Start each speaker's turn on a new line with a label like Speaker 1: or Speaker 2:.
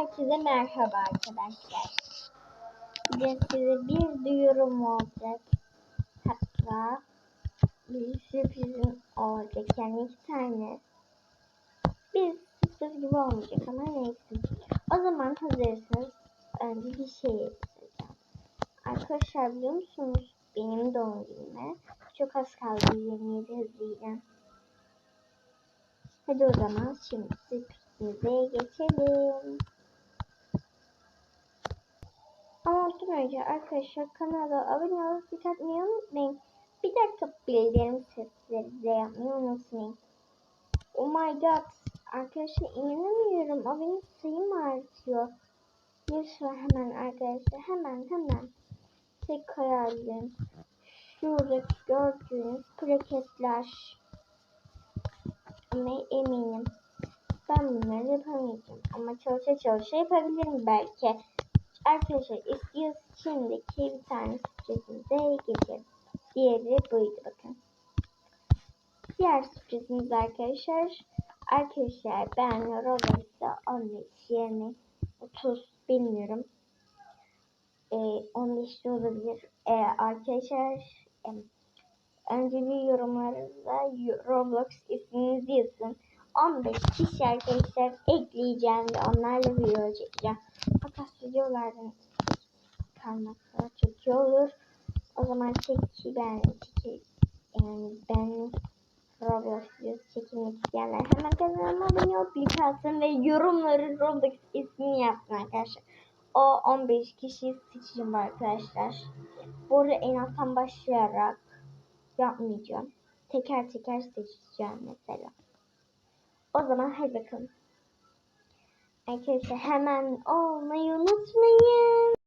Speaker 1: Herkese merhaba arkadaşlar. Bugün size bir duyurum olacak. Hatta bir sürprizim olacak. Yani iki tane. Bir sürpriz gibi olmayacak ama neyse. O zaman hazırsanız önce bir şey yapacağım. Arkadaşlar biliyor musunuz? Benim doğum günüme çok az kaldı 27 Haziran. Hadi o zaman şimdi sürprizimize geçelim. Ama ondan önce arkadaşlar kanala abone olup like atmayı unutmayın. Bir dakika bildirim sesleri de yapmayı unutmayın. Oh my god. Arkadaşlar inanamıyorum. Abone sayım artıyor. Lütfen hemen arkadaşlar hemen hemen tek hayalim. Şurada gördüğünüz plaketler. Ama eminim ben bunları yapamayacağım. Ama çalışa çalışa yapabilirim belki. Arkadaşlar istiyoruz şimdiki bir tane sürprizimize geçelim. Diğeri buydu bakın. Diğer sürprizimiz arkadaşlar. Arkadaşlar ben Roblox'ta 15 20 30 bilmiyorum. Ee, 15 de olabilir. Ee, arkadaşlar önce bir yorumlarda Roblox isminizi yazın. 15 kişi arkadaşlar ekleyeceğim ve onlarla video çekeceğim. Fakat videolardan kalmakta çok iyi olur. O zaman çeki ben çeki yani ben Roblox videosu çekilmek isteyenler hemen kanalıma abone olup like atsın ve yorumları Roblox ismini yapsın arkadaşlar. O 15 kişiyi seçeceğim arkadaşlar. Bu en alttan başlayarak yapmayacağım. Teker teker seçeceğim mesela. O zaman hadi bakalım. Arkadaşlar hemen olmayı unutmayın.